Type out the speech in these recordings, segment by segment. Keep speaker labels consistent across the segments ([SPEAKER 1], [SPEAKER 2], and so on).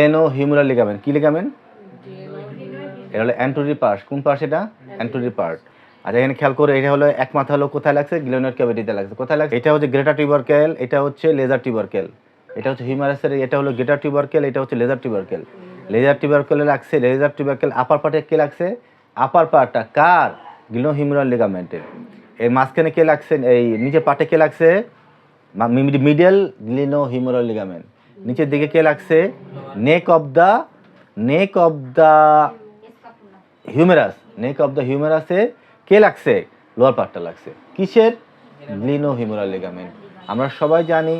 [SPEAKER 1] গ্লেনো humeral ligament কি ligament এটা হলো অ্যান্টোরি পার্ট কোন পার্ট এটা অ্যান্টোরি পার্ট আর এখানে খেয়াল করে এটা হলো এক মাথা হলো কোথায় লাগছে? গ্লেনোর ক্যাভিটিতে লাগছে। কোথায় লাগছে? এটা হচ্ছে গ্রেটার টিউবারকেল এটা হচ্ছে লেজার টিউবারকেল এটা হচ্ছে হিউমারাসের এটা হলো গ্রেটার টিউবারকেল এটা হচ্ছে লেজার টিউবারকেল লেজার টিউবারকেলে লাগছে লেজার টিউবারকেল আপার পার্টে কে লাগছে? আপার পার্টটা কার? গ্লিনো হিউমেরাল লিগামেন্টের এর মাঝখানে কে লাগছে? এই নিচের পার্টে কে লাগছে? মিডিয়াল গ্লিনো হিউমেরাল লিগামেন্ট নিচের দিকে কে লাগছে? Neck of the neck of the humerus. Neck of the হিউমেরাসে কে লাগছে? লোয়ার পার্টটা লাগছে। কিসের? গ্লিনো হিউমেরাল লিগামেন্ট আমরা সবাই জানি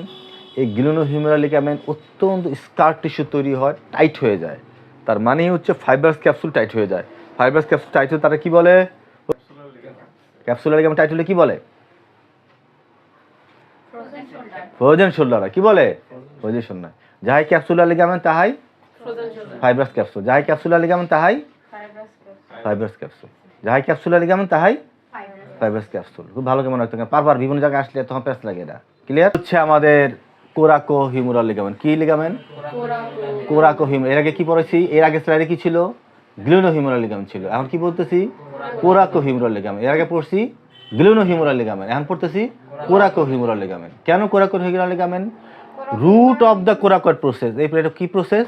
[SPEAKER 1] এই গ্লিনো হিউমেরাল লিগামেন্ট অত্যন্ত স্কার টিস্যু তৈরি হয় টাইট হয়ে যায়। তার মানে হচ্ছে ফাইবার্স ক্যাপসুল টাইট হয়ে যায়। ফাইবার্স ক্যাপসুল টাইট হলে তারা কি বলে? ক্যাপসুলার লিগামেন্ট টাইট হলে কি বলে? ফ্রোজেন শোল্ডার কি বলে? ফ্রোজেন শোল্ডার যাহাই ক্যাপসুলার লিগামেন্ট তাহাই ফাইবার্স ক্যাপসুল যাহাই ক্যাপসুলার লিগামেন্ট তাহাই ফাইবার্স ক্যাপসুল যাহাই ক্যাপসুলার লিগামেন্ট তাহাই ফাইবার্স ক্যাপসুল খুব ভালো কেমন রাখতে পারবার বিভিন্ন জায়গায় আসলে তখন প্যাস লাগে এটা। ক্লিয়ার হচ্ছে আমাদের কোরাকো হিউমেরাল লিগামেন্ট কি লিগামেন্ট কোরাকো হিউম এর আগে কি পড়েছি? এর আগে স্লাইডে কি ছিল? গ্লিনো হিউমেরাল লিগামেন্ট ছিল। এখন কি বলতেছি কোরাকো হিউমেরাল লিগামেন্ট এর আগে পড়ছি গ্লিনো হিউমেরাল লিগামেন্ট এখন পড়তেছি কোরাকো হিউমেরাল লিগামেন্ট কেন coracohumeral ligament root of the coracoid process এই এটা কি process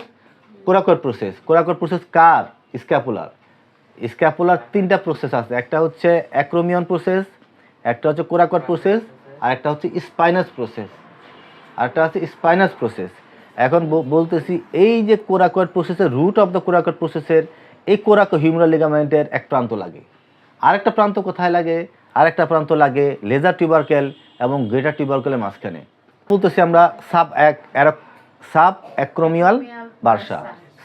[SPEAKER 1] coracoid process coracoid process কার? স্ক্যাপুলার স্ক্যাপুলার তিনটা প্রসেস আছে। একটা হচ্ছে অ্যাক্রোমিয়ন প্রসেস একটা হচ্ছে কোরাকট প্রসেস আর একটা হচ্ছে স্পাইনাস প্রসেস আর একটা হচ্ছে স্পাইনাস প্রসেস এখন বলতেছি এই যে কোরাকট প্রসেসের রুট অফ দ্য কোরাকট প্রসেসের এই কোরাকো হিউমেরাল লিগামেন্টের এক প্রান্ত লাগে। আরেকটা প্রান্ত কোথায় লাগে? আরেকটা প্রান্ত লাগে লেজার টিউবারকেল এবং গ্রেটার টিউবারকেলের মাঝখানে। বলতেছি আমরা সাব এক subacromial bursa.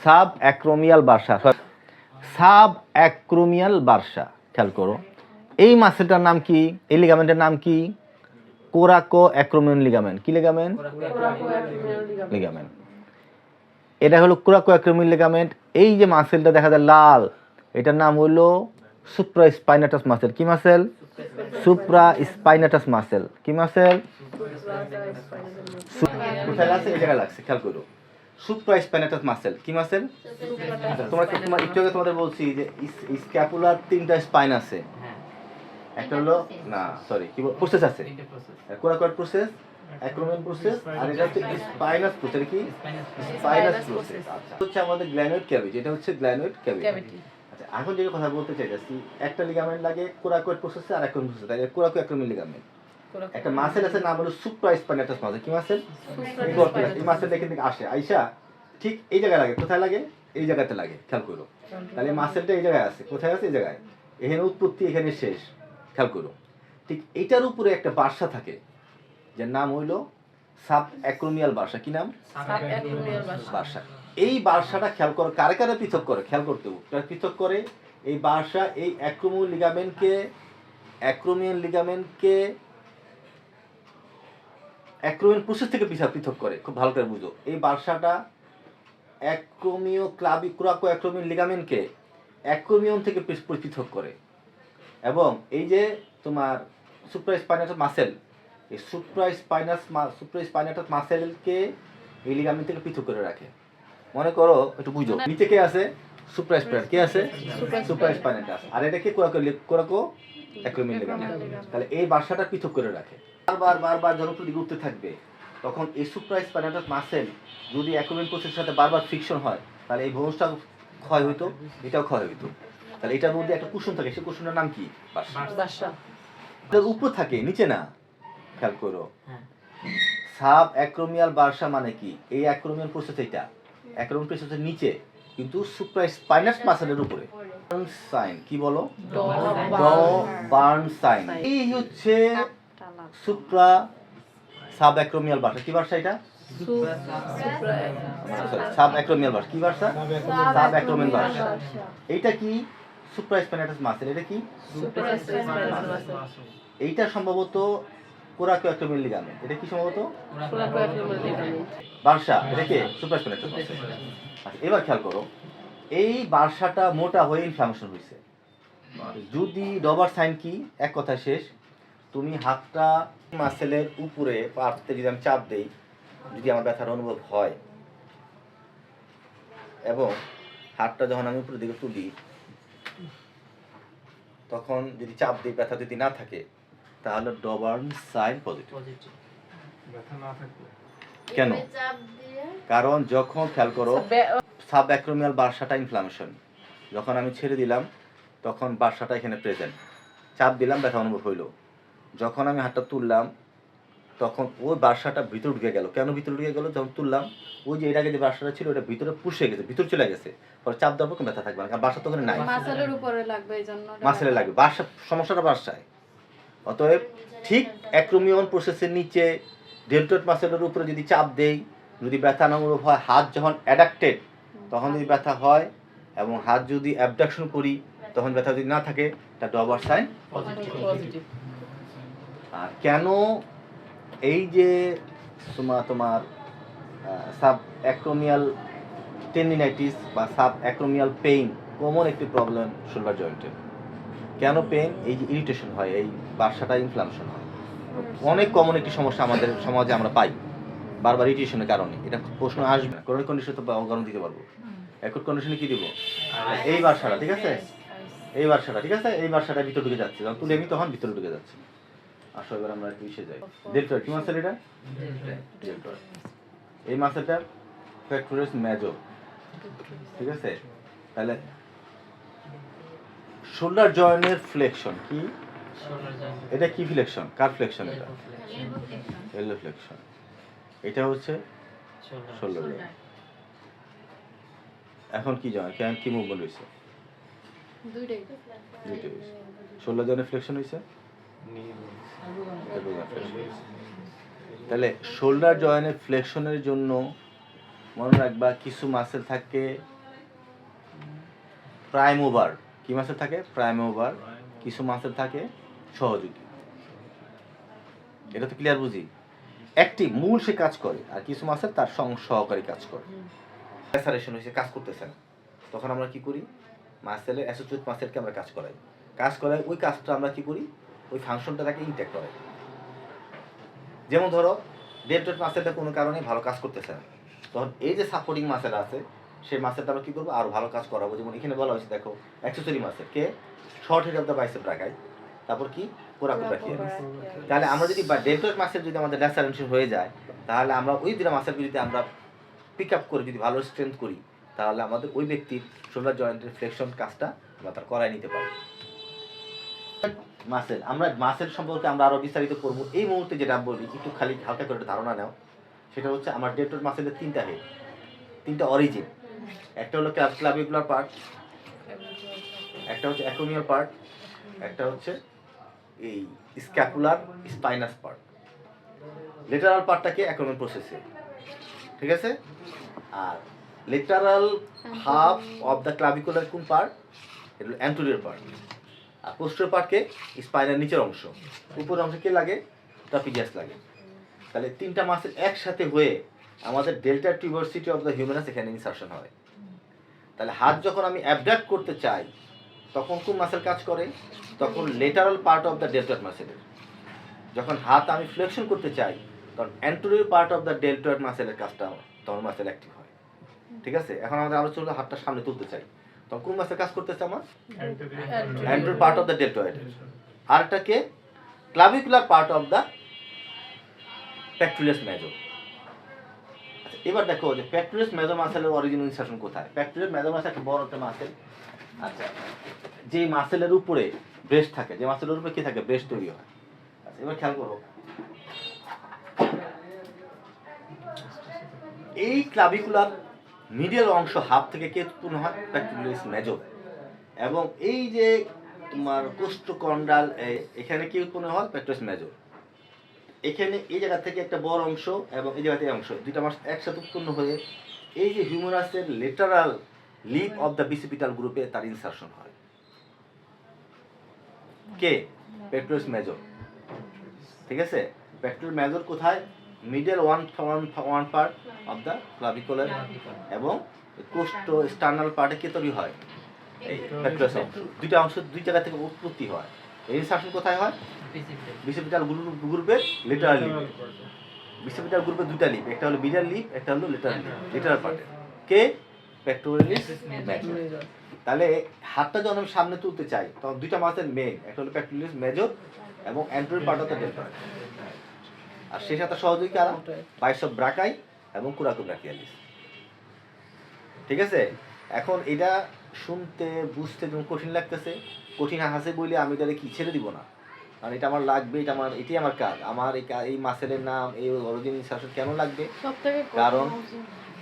[SPEAKER 1] Subacromial bursa subacromial bursa খেয়াল করো। এই মাসেলটার নাম কি? এই লিগামেন্টের নাম কি? Coracoacromial ligament. কি লিগামেন্ট? লিগামেন্ট। এটা হলো কোরাকো অ্যাক্রোমিয়ান লিগামেন্ট। এই যে মাসেলটা দেখা যায় লাল এটার নাম হলো সুপ্রা স্পাইনাটাস মাসেল। কি মাসেল? Supraspinatus muscle. কি মাসেল? কোথায় লাগছে এই জায়গায় লাগছে খেয়াল করো। Supraspinatus muscle. কি মাসেল? তোমরা তোমার একটু আগে তোমাদের বলছি যে স্ক্যাপুলার তিনটা স্পাইন আছে। একটা হলো না সরি কি প্রসেস আছে? কোরাকট প্রসেস অ্যাক্রোমিয়ান প্রসেস আর এটা হচ্ছে স্পাইনাস প্রসেস কি? স্পাইনাস প্রসেস আচ্ছা। হচ্ছে আমাদের গ্ল্যানোইড ক্যাভিটি এটা হচ্ছে গ্ল্যানোইড ক্যাভিটি আচ্ছা এখন যে কথা বলতে চাইতেছি একটা লিগামেন্ট লাগে কোরাকট প্রসেসে আর একটা প্রসেস তাই কোরাকো অ্যাক্রোমিয়ান লিগামেন্ট একটা মাসেল আছে নাম হলো সুপ্রা স্পাইনাটাস মাসেল কি মাসেল এই মাসেল এখান থেকে আসে। আইসা ঠিক এই জায়গায় লাগে। কোথায় লাগে? এই জায়গাতে লাগে। খেয়াল করো। তাহলে মাসেলটা এই জায়গায় আছে। কোথায় আছে? এই জায়গায়। এখানে উৎপত্তি এখানে শেষ। খেয়াল করো। ঠিক এটার উপরে একটা বাসা থাকে যার নাম হইল সাব অ্যাক্রোমিয়াল বাসা। কি নাম? বাসা। এই বাসাটা খেয়াল করো, কারে কারে পৃথক করে? খেয়াল করতে। পৃথক করে? এই বাসা, এই অ্যাক্রোমিয়াল লিগামেন্টকে অ্যাক্রোমিয়াল লিগামেন্টকে অ্যাক্রোমিয়াল প্রসেস থেকে পৃথক পৃথক করে। খুব ভালো করে বুঝো। এই বাসাটা অ্যাক্রোমিও ক্লাবি ক্রাকো অ্যাক্রোমিয়াল লিগামেন্টকে অ্যাক্রোমিয়ন থেকে পৃথক করে। এবং এই যে তোমার সুপ্রাস্পাইনাস মাসেল এই সুপ্রাস্পাইনাস সুপ্রাস্পাইনাটাস মাসেলকে এই লিগামেন্ট থেকে পৃথক করে রাখে। মনে করো একটু বুঝো। নিচে কে আছে? সুপ্রাস্পাইনাস কে আছে? সুপ্রাস্পাইনাটাস আর এটা কি কোরাকো কোরাকো অ্যাক্রোমিয়াল লিগামেন্ট তাহলে এই বাসাটা পৃথক করে রাখে। বারবার বারবার যখন উপর উঠতে থাকবে। তখন এই সুপ্রাস্পাইনাটাস মাসেল যদি অ্যাক্রোমিয়াল প্রসেসের সাথে বারবার ফ্রিকশন হয় তাহলে এই ভবনটা ক্ষয় হইতো এটাও ক্ষয় হইতো। তাহলে এটার মধ্যে একটা কুশন থাকে। সেই কুশনের নাম কি? বাসা। উপর থাকে নিচে না? খেয়াল করো। সাব অ্যাক্রোমিয়াল বার্সা মানে কি? এই অ্যাক্রোমিয়াল প্রসেস এটা অ্যাক্রোমিয়াল প্রসেসের নিচে কিন্তু সুপ্রা স্পাইনাস মাসেলের উপরে। সাইন কি বলো? ড বার্ন সাইন এই হচ্ছে সুপ্রা সাব অ্যাক্রোমিয়াল বার্সা কি বার্সা এটা? সাব অ্যাক্রোমিয়াল বার্সা কি বার্সা সাব অ্যাক্রোমিয়াল বার্সা এইটা কি? সুপ্রা স্পাইনাটাস মাসেল এটা কি? এইটা সম্ভবত কোরাকো অ্যাক্রোমিয়াল লিগামেন্ট এটা কি সম্ভবত? বার্সা এটা কে? সুপ্রা স্পাইনাটাস মাসেল আচ্ছা এবার খেয়াল করো এই বার্সাটা মোটা হয়ে ইনফ্লামেশন হয়েছে যদি ডবার সাইন কি এক কথা শেষ তুমি হাতটা মাসেলের উপরে পাতে যদি আমি চাপ দেই যদি আমার ব্যথার অনুভব হয় এবং হাতটা যখন আমি উপরের দিকে তুলি তখন যদি চাপ দিই ব্যথা যদি না থাকে তাহলে ডবার্ন সাইন পজিটিভ। কেন?
[SPEAKER 2] এভাবে চাপ দিয়ে।
[SPEAKER 1] কারণ যখন খেয়াল করো সাব অ্যাক্রোমিয়াল বার্সাটা ইনফ্লামেশন যখন আমি ছেড়ে দিলাম তখন বার্সাটা এখানে প্রেজেন্ট চাপ দিলাম ব্যথা অনুভব হইল। যখন আমি হাতটা তুললাম তখন ওই বার্সাটা ভিতরে ঢুকে গেল। কেন ভিতরে ঢুকে গেল? যখন তুললাম ওই যে এর আগে যে বার্সাটা ছিল ওটা ভিতরে পুষে গেছে ভিতর চলে গেছে। পরে চাপ দেওয়ার পর কোনো ব্যথা থাকবে না কারণ বার্সা তো ওখানে নাই।
[SPEAKER 3] মাসেলের উপরে লাগবে এই জন্য
[SPEAKER 1] মাসেলে লাগবে। বার্সা সমস্যাটা বার্সায়। অতএব ঠিক অ্যাক্রোমিয়ন প্রসেসের নিচে ডেল্টোট মাসেলের উপরে যদি চাপ দেই যদি ব্যথা অনুভব হয় হাত যখন অ্যাডাক্টেড তখন যদি ব্যথা হয় এবং হাত যদি অ্যাবডাকশন করি তখন ব্যথা যদি না থাকে তা ডবার সাইন আর কেন এই যে তোমার তোমার সাব অ্যাক্রোমিয়াল টেন্ডিনাইটিস বা সাব অ্যাক্রোমিয়াল পেইন কমন একটি প্রবলেম শোল্ডার জয়েন্টের কেন পেন এই যে ইরিটেশন হয়, এই বাসাটা ইনফ্লামেশন হয়। অনেক কমন একটি সমস্যা আমাদের সমাজে আমরা পাই, বারবার ইরিটেশনের কারণে। এটা প্রশ্ন আসবে না। করোনিক কন্ডিশন তো গরম দিতে পারব। একট কন্ডিশনে কি দিব? এই বাসাটা, ঠিক আছে? এই বাসাটা, ঠিক আছে? এই বাসাটা ভিতরে ঢুকে যাচ্ছে। যখন তুলে আমি তখন ভিতরে ঢুকে যাচ্ছে। আসো, এবার আমরা একটু ইসে যাই। ডেল্টয়েড কি মাসেল এটা? এই মাসেলটা ফ্যাক্টরিস মেজর ঠিক আছে? তাহলে শোল্ডার জয়েন্টের ফ্লেকশন কি? এটা কি ফ্লেকশন কার ফ্লেকশন এটা? এলো ফ্লেকশন এটা হচ্ছে শোল্ডার জয়েন্ট এখন কি জয়েন্ট কেন কি মুভমেন্ট হয়েছে
[SPEAKER 3] দুইটাই।
[SPEAKER 1] শোল্ডার জয়েন্টের ফ্লেকশন হয়েছে তাহলে শোল্ডার জয়েন্টের ফ্লেকশনের জন্য মনে রাখবা কিছু মাসেল থাকে প্রাইম ওভার কি মাসেল থাকে? প্রাইম ওভার কিছু মাসেল থাকে, সহযোগী। এটা তো ক্লিয়ার বুঝি? একটি মূল সে কাজ করে, আর কিছু মাসেল তার সং- সহকারী কাজ করে। স্যারেশন হয়েছে কাজ করতেছে না। তখন আমরা কি করি? মাসেলের অ্যাসোসিয়েট মাসেলকে আমরা কাজ করাই। কাজ করাই, ওই কাজটা আমরা কি করি? ওই ফাংশনটা তাকে ইনটেক করে যেমন ধরো ডেল্টয়েড মাসেলটা কোনো কারণে ভালো কাজ করতেছে না। তখন এই যে সাপোর্টিং মাসেল আছে সেই মাসেলটা আমরা কি করব? আরও ভালো কাজ করাবো। যেমন এখানে বলা হয়েছে দেখো accessory muscle K? Short head of the bicep রাখাই তারপর কি? কোরাকুট রাখি তাহলে আমরা যদি ডেল্টয়েড মাসেল যদি আমাদের ল্যাসারেশন হয়ে যায় তাহলে আমরা ওই দুটা মাসেলকে যদি আমরা পিক আপ করে যদি ভালো স্ট্রেংথ করি তাহলে আমাদের ওই ব্যক্তির শোল্ডার জয়েন্টের ফ্লেকশন কাজটা আমরা তার করাই নিতে পারি। মাসেল আমরা মাসেল সম্পর্কে আমরা আরও বিস্তারিত করব এই মুহূর্তে যেটা বলি একটু খালি হালকা করে ধারণা নাও। সেটা হচ্ছে আমার ডেল্টোর মাসেলের তিনটা হেড তিনটা অরিজিন একটা হলো ক্লাভিকুলার পার্ট একটা হচ্ছে অ্যাকোমিয়াল পার্ট একটা হচ্ছে এই স্ক্যাপুলার স্পাইনাস পার্ট লেটারাল পার্টটাকে অ্যাকোমিয়াল প্রসেসে ঠিক আছে? আর lateral half of the clavicular কোন পার্ট এটা হলো অ্যান্টোরিয়র পার্ট আর পোস্টার পার্টকে স্পাইনার নিচের অংশ। উপরের অংশ কে লাগে? ট্রাপিজিয়াস লাগে। তাহলে তিনটা মাসেল একসাথে হয়ে আমাদের delta tuberosity of the humerus এখানে ইনসার্শন হয়। তাহলে হাত যখন আমি অ্যাবডাক্ট করতে চাই তখন কোন মাসেল কাজ করে? তখন lateral part of the deltoid মাসেলের যখন হাত আমি ফ্লেকশন করতে চাই তখন anterior part of the deltoid মাসেলের কাজটা তখন মাসেল অ্যাক্টিভ হয়। ঠিক আছে? এখন আমাদের আলোচনা হলো হাতটা সামনে তুলতে চাই। তখন কোন মাসেল কাজ করতেছে আমার? Anterior part of the deltoid আরটাকে clavicular part of the pectoralis major এবার দেখো যে প্যাক্টুলিয়াস মেজর মাসেলের অরিজিন ইনসার্শন কোথায়? প্যাক্টুলিয়াস মেজর মাসেল একটা বড় একটা মাসেল আচ্ছা যে মাসেলের উপরে ব্রেস্ট থাকে, যে মাসেলের উপরে কি থাকে? ব্রেস্ট তৈরি হয়। আচ্ছা এবার খেয়াল করো। এই ক্লাভিকুলার মিডিয়াল অংশ হাফ থেকে কে উৎপন্ন হয়? প্যাক্টুলিয়াস মেজো এবং এই যে তোমার কোষ্ঠকন্ডাল এখানে কি উৎপন্ন হয়? প্যাক্টুলিয়াস মেজর এখানে এই জায়গা থেকে একটা বড় অংশ এবং এই জায়গা থেকে অংশ দুইটা মাস একসাথে উৎপন্ন হয়ে এই যে হিউমারাসের lateral lip of the bicipital গ্রুপে তার ইনসার্শন হয়। কে? পেট্রোস মেজর ঠিক আছে? পেট্রোল মেজর কোথায়? Middle one one one part of the clavicular এবং কোষ্ঠ স্টার্নাল পার্টে কে তৈরি হয়? দুইটা অংশ দুই জায়গা থেকে উৎপত্তি হয়। এই ইনসার্শন কোথায় হয়? বিসিপিটাল গ্রুপের লিটারাল লিপ বিসিপিটাল গ্রুপে দুটা লিপ একটা হলো মিডল লিপ একটা হলো লিটারাল লিপ লিটারাল পার্টে কে? পেক্টোরালিস তাহলে হাতটা যখন আমি সামনে তুলতে চাই তখন দুইটা মাসের মেন একটা হলো পেক্টোরালিস মেজর এবং anterior part of the deltoid আর সেই সাথে সহযোগী কারা? বাইসব ব্রাকাই এবং কুরাকু ব্রাকিয়ালিস ঠিক আছে? এখন এটা শুনতে বুঝতে যেমন কঠিন লাগতেছে। কঠিন হাসে বলে আমি তাহলে কি ছেড়ে দিব না? কারণ এটা আমার লাগবে এটা আমার এটাই আমার কাজ। আমার এই এই মাসেলের নাম এই অরিজিন ইনসার্শন কেন লাগবে? কারণ-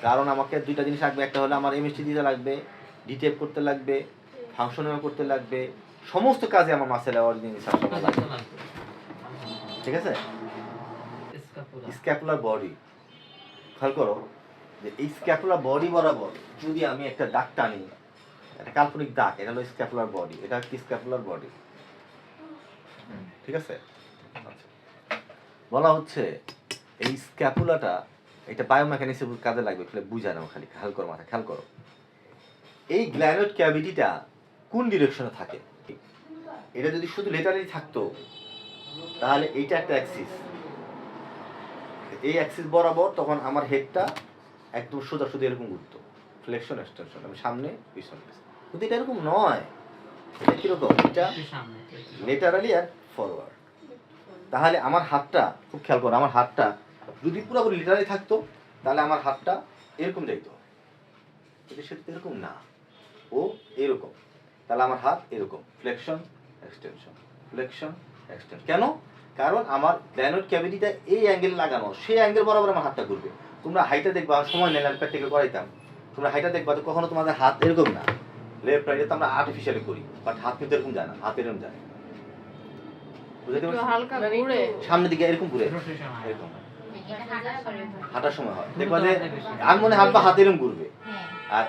[SPEAKER 1] কারণ আমাকে দুইটা জিনিস লাগবে। একটা হলো আমার এমএসটি দিতে লাগবে ডিটেপ করতে লাগবে ফাংশনাল করতে লাগবে। সমস্ত কাজে আমার মাসেলের অরিজিন ইনসার্শন লাগবে। ঠিক আছে? স্ক্যাপুলার বডি খেয়াল করো যে এই স্ক্যাপুলার বডি বরাবর যদি আমি একটা দাগ টানি একটা কাল্পনিক দাগ, এটা হলো স্ক্যাপুলার বডি এটা কি স্ক্যাপুলার বডি ঠিক আছে? আচ্ছা। বলা হচ্ছে এই স্ক্যাপুলাটা এটা বায়োমেকানিক্সের কাজে লাগবে খালি বুঝা নাও খালি, খেয়াল করো মাথা খেয়াল করো। এই গ্ল্যানোড ক্যাভিটিটা কোন ডিরেকশনে থাকে? এটা যদি শুধু লেটারেই থাকতো, তাহলে এইটা একটা অ্যাক্সিস এই অ্যাক্সিস বরাবর তখন আমার হেডটা একদম সোজা সোজা এরকম ঘুরতো। ফ্লেকশন এক্সটেনশন আমি সামনে, পিছনে। কিন্তু এটা এরকম নয়। এটা এটা লেটারালি আর ফরওয়ার্ড তাহলে আমার হাতটা, খুব খেয়াল করো, আমার হাতটা যদি পুরোপুরি লিটারালি থাকতো, তাহলে আমার হাতটা এরকম যাইতো কিন্তু সেটা এরকম না। ও এরকম। তাহলে আমার হাত এরকম। ফ্লেকশন এক্সটেনশন ফ্লেকশন এক্সটেনশন কেন? কারণ আমার গ্ল্যানোড ক্যাভিটিটা এই অ্যাঙ্গেল লাগানো। সেই অ্যাঙ্গেল বরাবর আমার হাতটা ঘুরবে। তোমরা হাইটা দেখবা, সময় নিলাম প্র্যাকটিক্যাল করাইতাম। তোমরা হাইটা দেখবা তো কখনো তোমাদের হাত এরকম না। লেফট রাইট তো আমরা আর্টিফিশিয়ালি করি বাট হাত কিন্তু এরকম যায় না হাত এরকম যায়। বুঝতে পারছি সামনের দিকে এরকম ঘুরে এরকম। হাঁটার সময় হয়। দেখবা যে আমি মনে হাত বা হাত এরকম ঘুরবে। আর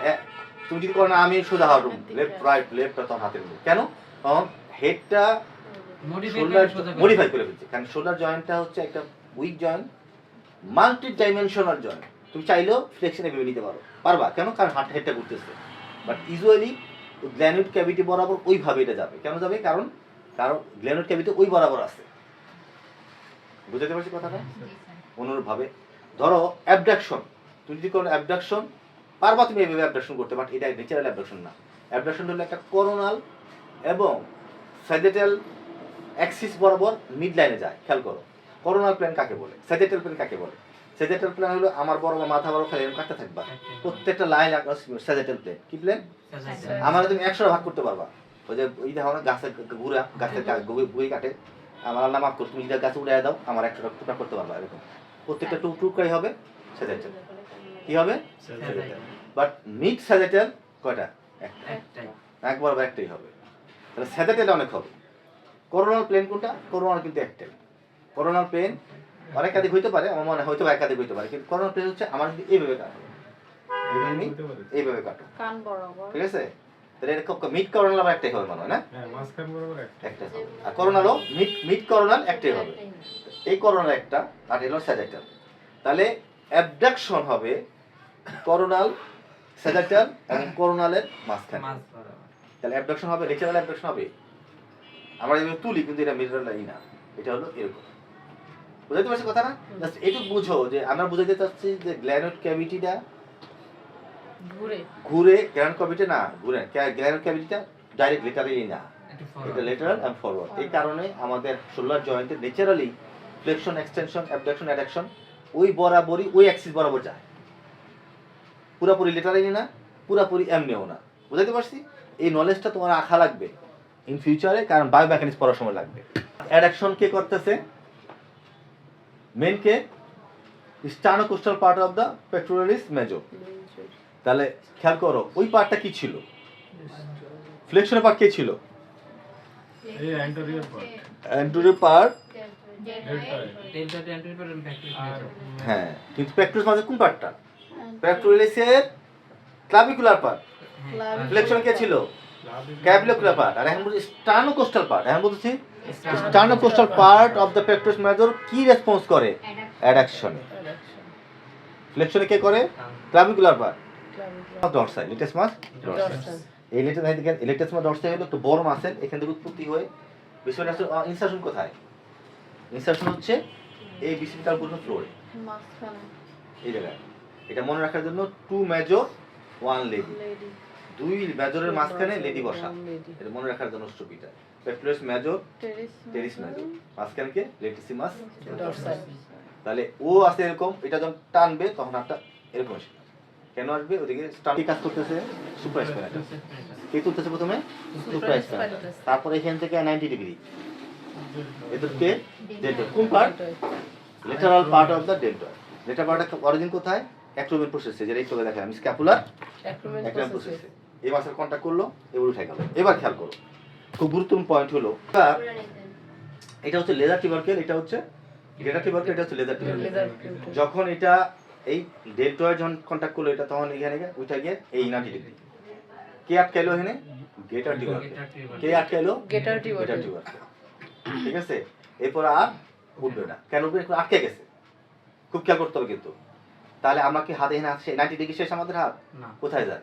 [SPEAKER 1] তুমি যদি করো না আমি সোজা হাঁটু লেফট রাইট লেফট তখন হাতের ঘুরবে। কেন? তখন হেডটা মডিফাই করে ফেলছে। কারণ শোল্ডার জয়েন্টটা হচ্ছে একটা weak joint multi dimensional joint তুমি চাইলেও ফ্লেক্সিনে ভেবে নিতে পারো। পারবা? কেন? কারণ হাত হেডটা ঘুরতেছে। বাট ইউজুয়ালি গ্ল্যানুড ক্যাভিটি বরাবর ওইভাবে এটা যাবে। কেন যাবে? কারণ কারণ গ্ল্যানুড ক্যাভিটি ওই বরাবর আছে। বুঝতে পারছি কথাটা? অনুরূপভাবে। ধরো অ্যাবডাকশন। তুমি যদি কোনো অ্যাবডাকশন পারবা তুমি এইভাবে অ্যাবডাকশন করতে বাট এটা ন্যাচারাল অ্যাবডাকশন না। অ্যাবডাকশন হলো একটা করোনাল এবং স্যাজেটাল অ্যাক্সিস বরাবর মিড লাইনে যায়। খেয়াল করো। করোনাল প্ল্যান কাকে বলে? স্যাজেটাল প্ল্যান কাকে বলে? স্যাজেটাল প্ল্যান হলো আমার বড় মাথা বড় খালি কাটতে থাকবা। প্রত্যেকটা লাইন স্যাজেটাল প্ল্যান কি প্ল্যান আমার তুমি একশো ভাগ করতে পারবা। ওই যে ওই দেখো না গাছের ঘুরা গাছের বই কাটে। আমার আল্লাহ মাফ করো তুমি যদি গাছে উড়ে দাও আমার একশো টুকরা করতে পারবা এরকম। প্রত্যেকটা টুক টুকরাই হবে স্যাজেটাল কি হবে? বাট মিড স্যাজেটাল কয়টা? একটা। এক বরাবর একটাই হবে। তাহলে স্যাজেটাল অনেক হবে। করোনাল প্লেন কোনটা? করোনাল কিন্তু একটাই। করোনাল প্লেন অনেক একাধিক হইতে পারে আমার মনে হয় হয়তো বা একাধিক হইতে পারে কিন্তু করোনাল প্লেন হচ্ছে আমার যদি এইভাবে কাটো এইভাবে কাটো
[SPEAKER 3] কান বরাবর।
[SPEAKER 1] ঠিক আছে? তাহলে এটা খুব মিড করোনাল আমার একটাই হবে মনে হয় না?
[SPEAKER 4] হ্যাঁ, মাঝখান বরাবর একটা।
[SPEAKER 1] একটাই হবে। আর করোনালও মিড মিড করোনাল একটাই হবে। এই করোনাল একটা আর এলো স্যাজাইটাল তাহলে অ্যাবডাকশন হবে করোনাল স্যাজাইটাল এবং করোনালের মাঝখানে। তাহলে অ্যাবডাকশন হবে ন্যাচারাল অ্যাবডাকশন হবে। আমরা এভাবে তুলি কিন্তু এটা মিটারাল ই না। এটা হলো এরকম। বুঝাতে পারছি কথা না জাস্ট একটু বুঝো যে আমরা বুঝাতে চাচ্ছি যে গ্ল্যানোড ক্যাভিটিটা
[SPEAKER 3] ঘুরে।
[SPEAKER 1] ঘুরে গ্ল্যানোড ক্যাভিটি না ঘুরে গ্ল্যানোড ক্যাভিটিটা ডাইরেক্ট লেটারালি না। এটা লেটারাল এন্ড ফরওয়ার্ড এই কারণে আমাদের শোল্ডার জয়েন্টে naturally flexion extension abduction adduction ওই বরাবরই ওই অ্যাক্সিস বরাবর যায়। পুরোপুরি লেটারালি না পুরোপুরি এমনিও না। বুঝাতে পারছি? এই নলেজটা তোমার আখা লাগবে। ইন ফিউচারে কারণ বায়ো মেকানিক্স পড়ার সময় লাগবে। অ্যাডাকশন কে করতেছে? Main K sternocostal part of the pectoralis major তাহলে খেয়াল করো ওই পার্টটা কি ছিল? ফ্লেকশনের পার্ট কে ছিল?
[SPEAKER 4] anterior
[SPEAKER 1] পার্ট হ্যাঁ কিন্তু পেট্রোলিস মাঝে কোন পার্টটা পেট্রোলিসের ক্লাভিকুলার পার্ট ফ্লেকশন কে ছিল? ক্যাভিকুলার পার্ট আর এখন বলছি স্টানোকোস্টাল পার্ট। এখন বলছি sternocostal part. Of the pectoralis major কি রেসপন্স করে? অ্যাডাকশনে ফ্লেকশনে কে করে? ক্লাভিকুলার পার্ট ডরসাই লেটেস্ট মাস এই লেটেস্ট লেটেস্ট মাস ডরসাই হলো একটু বড় মাসেল এখান থেকে উৎপত্তি হয়ে বিষয়টা ইনসার্শন কোথায়? ইনসার্শন হচ্ছে এই পর্যন্ত ফ্লোরে এই জায়গায়। এটা মনে রাখার জন্য টু মেজর ওয়ান লেডি দুই মেজরের মাঝখানে লেডি বসা। এটা মনে রাখার জন্য স্টপিটা পেট্রোস মেজর
[SPEAKER 3] টেরিস
[SPEAKER 1] মেজর মাঝখানে কে? লেটিসিমাস তাহলে ও আছে এরকম এটা যখন টানবে তখন হাতটা এরকম আসবে কেন আসবে? ওদিকে স্টার্টি কাজ করতেছে সুপার স্প্যানাটা কে তুলতেছে প্রথমে? সুপার তারপরে এখান থেকে নাইনটি ডিগ্রি এদেরকে ডেল্টয়েড কোন part lateral part of deltoid lateral part origin কোথায়? অ্যাক্রোমেন প্রসেসে যেটা আমি স্ক্যাপুলার
[SPEAKER 3] অ্যাক্রোমেন প্রসেসে
[SPEAKER 1] এই মাসের কন্ট্যাক্ট করল? এবার উঠে গেল এবার খেয়াল করো। খুব গুরুত্বপূর্ণ পয়েন্ট হলো এটা হচ্ছে লেজার টিবারকেল এটা হচ্ছে ডেটা টিবারকেল এটা হচ্ছে লেজার টিবারকেল যখন এটা এই ডেল্টয়েড যখন কন্ট্যাক্ট করল এটা তখন এখানে গিয়ে উঠে গিয়ে এই নাইনটি ডিগ্রি কে আটকাইলো এখানে? গেটার টিবারকেল কে আটকাইলো
[SPEAKER 3] গেটার
[SPEAKER 1] টিবারকেল ঠিক আছে? এরপর আর উঠবে না। কেন উঠবে? একটু আটকে গেছে। খুব খেয়াল করতে হবে কিন্তু। তাহলে আমরা কি হাতে এখানে আসছে? নাইনটি ডিগ্রি শেষ আমাদের হাত? কোথায় যায়?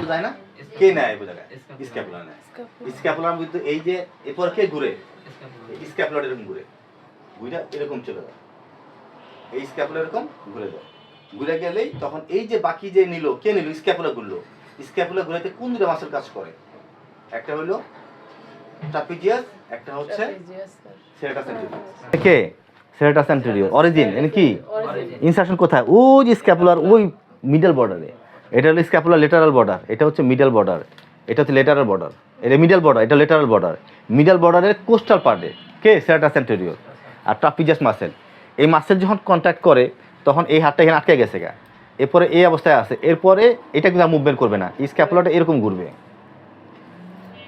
[SPEAKER 1] তো যায় না? কে নেয় জায়গায় নেয়। স্ক্যাপুলার মধ্যে এই যে এরপর কে ঘুরে? স্ক্যাপুলার এরকম ঘুরে। ঘুরে এরকম চলে যায়। এই স্ক্যাপুলার এরকম ঘুরে যায়। ঘুরে গেলেই তখন এই যে বাকি যে নিল কে নিল? স্ক্যাপুলার ঘুরলো। স্ক্যাপুলার ঘুরাতে কোন দুটো মাসেল কাজ করে? একটা হলো ট্রাপিজিয়াস একটা হচ্ছে সেরেটা সেন্টেরিয়র কে? সেরেটা সেন্টেরিয়র অরিজিন এনে কি? ইনসার্শন কোথায়? ওই যে স্ক্যাপুলার ওই মিডল বর্ডারে এটা হলো স্ক্যাপুলার লেটারাল বর্ডার এটা হচ্ছে মিডল বর্ডার এটা হচ্ছে লেটারাল বর্ডার এটা মিডল বর্ডার এটা লেটারাল বর্ডার মিডল বর্ডারের কোস্টাল পার্টে কে? সেরাটা সেন্টেরিয়র আর ট্রাপিজাস মাসেল এই মাসেল যখন কন্ট্যাক্ট করে তখন এই হাতটা এখানে আটকে গেছে গা। এরপরে এই অবস্থায় আছে এরপরে এটা কিন্তু মুভমেন্ট করবে না এই স্ক্যাপুলারটা এরকম ঘুরবে।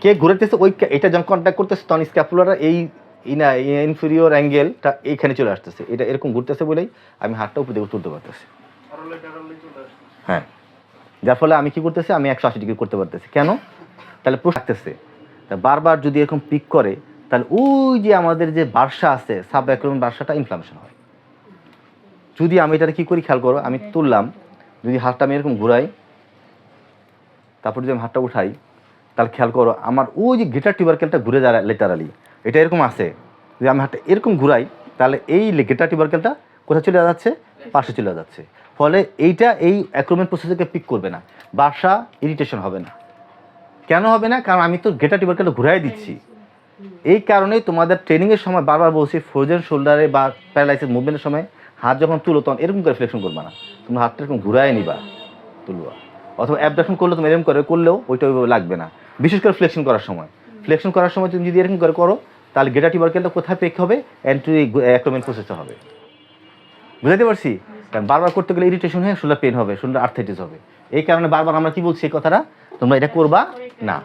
[SPEAKER 1] কে ঘুরেতেছে ওই এটা যখন কন্ট্যাক্ট করতেছে তখন স্ক্যাপুলারটা এই ইনা ইনফিরিয়র অ্যাঙ্গেলটা এইখানে চলে আসতেছে। এটা এরকম ঘুরতেছে বলেই আমি হাতটা উপর তুলতে পারতেছি। হ্যাঁ। যার ফলে আমি কি করতেছি? আমি একশো আশি ডিগ্রি করতে পারতেছি। কেন? তাহলে থাকতেছে, তা বারবার যদি এরকম পিক করে, তাহলে ওই যে আমাদের যে বার্সা আছে সাব অ্যাক্রোমেন বার্সাটা ইনফ্লামেশন হয়। যদি আমি এটা কি করি, খেয়াল করো, আমি তুললাম, যদি হাতটা আমি এরকম ঘুরাই, তারপর যদি আমি হাতটা উঠাই, তাহলে খেয়াল করো, আমার ওই যে গেটার টিউবারকেলটা ঘুরে যায় লেটারালি এটা এরকম আছে, যদি আমি হাতটা এরকম ঘুরাই, তাহলে এই গেটার টিউবারকেলটা কোথায় চলে যাচ্ছে? পাশে চলে যাচ্ছে। ফলে এইটা এই অ্যাক্রোমেন প্রসেসকে পিক করবে না। বাসা ইরিটেশন হবে না। কেন হবে না? কারণ আমি তো গেটার টিউবারকেলটা ঘুরাই দিচ্ছি। এই কারণেই তোমাদের ট্রেনিংয়ের সময় বারবার বলছি ফ্রোজেন শোল্ডারে বা প্যারালাইসিস মুভমেন্টের সময় হাত যখন তুলো তখন এরকম করে ফ্লেকশন করবে না। তুমি হাতটা এরকম ঘুরাই নিবা, তুলবা। অথবা অ্যাবডাকশন করলে তুমি এরকম করে, করলেও ওইটা ওইভাবে লাগবে না। বিশেষ করে ফ্লেকশন করার সময়। ফ্লেকশন করার সময় তুমি যদি এরকম করে করো, তাহলে গেটা টিউবারকেলটা কোথায় পেক হবে? অ্যান্ট্রি অ্যাক্রোমেন প্রসেসে হবে। বুঝাতে পারছি? কারণ বারবার করতে গেলে ইরিটেশন হয়ে শোল্ডার পেন হবে শোল্ডার আর্থাইটিস হবে। এই কারণে বারবার আমরা কি বলছি এই কথাটা? তোমরা এটা করবা না।